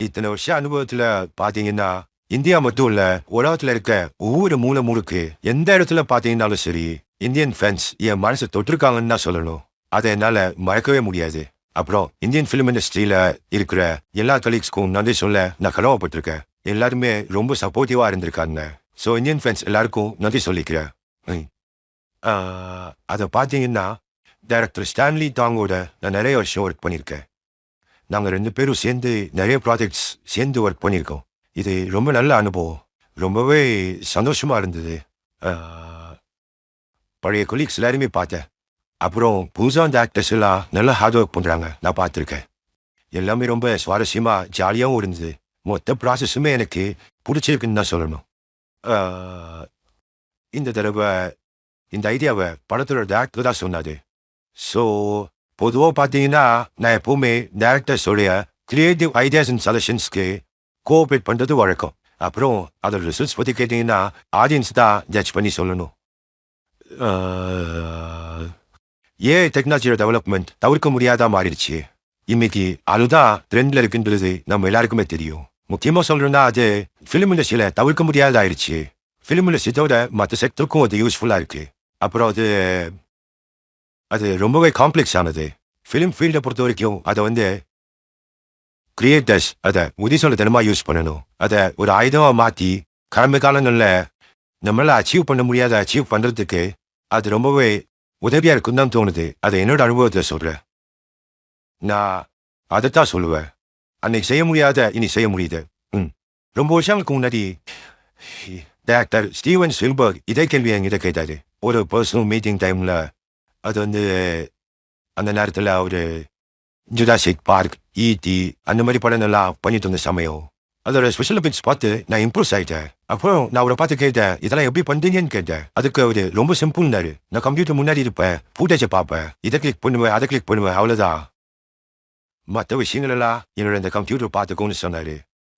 இத்தனை வருஷம் அனுபவத்துல பாத்தீங்கன்னா இந்தியா மட்டும் இல்ல உலகத்துல இருக்க ஒவ்வொரு மூலை மூலுக்கு எந்த இடத்துல பாத்தீங்கன்னாலும் சரி இந்தியன் ஃபேன்ஸ் என் மனசை தொட்டிருக்காங்கன்னு தான் சொல்லணும். அதை என்னால மறக்கவே முடியாது. அப்புறம் இந்தியன் ஃபிலிம் இண்டஸ்ட்ரியில இருக்கிற எல்லா கலீக்ஸ்க்கும் நன்றி சொல்ல நான் கடமைப்பட்டிருக்கேன். எல்லாருமே ரொம்ப சப்போர்ட்டிவா இருந்திருக்காங்க. ஸோ இந்தியன் ஃபேன்ஸ் எல்லாருக்கும் நன்றி சொல்லிக்கிறேன். ம். அதை பார்த்தீங்கன்னா டைரக்டர் ஸ்டான்லி தாங்கோட நான் நிறைய வருஷம் ஒர்க் பண்ணியிருக்கேன். நாங்கள் ரெண்டு பேரும் சேர்ந்து நிறைய ப்ராஜெக்ட்ஸ் சேர்ந்து ஒர்க் பண்ணியிருக்கோம் இது ரொம்ப நல்ல அனுபவம். ரொம்பவே சந்தோஷமா இருந்தது. பழைய கொலீக்ஸ் எல்லாருமே பார்த்தேன். அப்புறம் புதுசாக அந்த ஆக்டர்ஸ் எல்லாம் நல்லா ஹார்ட் ஒர்க் பண்ணுறாங்க நான் பார்த்துருக்கேன். எல்லாமே ரொம்ப சுவாரஸ்யமாக ஜாலியாகவும் இருந்தது. மொத்த ப்ராசஸுமே எனக்கு பிடிச்சிருக்குன்னு தான் சொல்லணும். இந்த தடவை இந்த ஐடியாவை படத்தோட டேரக்டர் தான் சொன்னாது ஸோ பொதுவாக பார்த்தீங்கன்னா நான் எப்பவுமே டேரக்டர்ஸோடைய கிரியேட்டிவ் ஐடியாஸ் அண்ட் சஜஷன்ஸ்க்கு கோஆப்ரேட் பண்ணுறது வழக்கம். அப்புறம் அதோட ரிசல்ட்ஸ் பற்றி கேட்டிங்கன்னா ஆடியன்ஸ் தான் ஜட்ஜ் பண்ணி சொல்லணும். ஆஹ், ஏஐ டெக்னாலஜியோட டெவலப்மெண்ட் தவிர்க்க முடியாதா மாறிடுச்சு. இன்னைக்கு அதுதான் ட்ரெண்டில் இருக்குன்றது நம்ம எல்லாருக்குமே தெரியும். முக்கியமாக சொல்றேன்னா அது ஃபிலிம் இண்டஸ்ட்ரியில் தவிர்க்க முடியாதாயிருச்சு ஃபிலிம் இண்டஸ்ட்ரியோட மற்ற செக்டருக்கும் அது யூஸ்ஃபுல்லாக இருக்குது அப்புறம் அது அது ரொம்பவே காம்ப்ளெக்ஸ் ஆனது. ஃபிலிம் ஃபீல்டை பொறுத்த வரைக்கும் அதை வந்து கிரியேட்டர்ஸ் அதை உதி சொல்ல யூஸ் பண்ணணும். அதை ஒரு ஆயுதமாக மாற்றி கடமை காலங்களில் நம்மளால் அச்சீவ் பண்ண முடியாத அச்சீவ் பண்ணுறதுக்கு அது ரொம்பவே உதவியாக இருக்குன்னு தான் தோணுது. அதை என்னோட அனுபவத்தை சொல்கிறேன் நான் அதைத்தான் சொல்லுவேன். அன்னைக்கு செய்ய முடியாத இனி செய்ய முடியுது. ம். ரொம்ப வருஷங்களுக்கு முன்னாடி டேரக்டர் ஸ்டீவன் ஸ்வில்பர்க் இதே கேள்வி என்கிட்ட கேட்டார். ஒரு பர்சனல் மீட்டிங் டைமில் அது வந்து அந்த நேரத்தில் அவர் ஜுடாசிக் பார்க் ஈடி அந்த மாதிரி படம் எல்லாம் பண்ணிட்டு இருந்த சமயம். அதோட ஸ்பெஷல் எஃபெக்ட்ஸ் பார்த்து நான் இம்ப்ரூவ் ஆகிட்டேன் அப்புறம் நான் அவரை பார்த்து கேட்டேன் இதெல்லாம் எப்படி பண்ணுறீங்கன்னு கேட்டேன். அதுக்கு அவர் ரொம்ப சிம்பிள்னாரு நான் கம்ப்யூட்டர் முன்னாடி இருப்பேன் ஃபூட்டேஜை பார்ப்பேன். இதை கிளிக் பண்ணுவேன் அதை கிளிக் பண்ணுவேன் அவ்வளோதான் மற்ற விஷயங்கள் எல்லாம் என்னோட இந்த கம்ப்யூட்டர் பார்த்துக்கோன்னு சொன்னார்.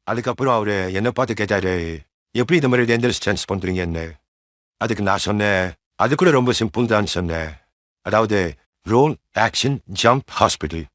அதுக்கப்புறம் அவர் என்னை பார்த்து கேட்டார் எப்படி இந்த மாதிரி டேஞ்சரஸ் சான்ஸ் பண்ணுறீங்கன்னு அதுக்கு நான் சொன்னேன் அது கூட ரொம்ப சிம்பிள் தான் சொன்னேன். அதாவது Roll, action, jump, hospital.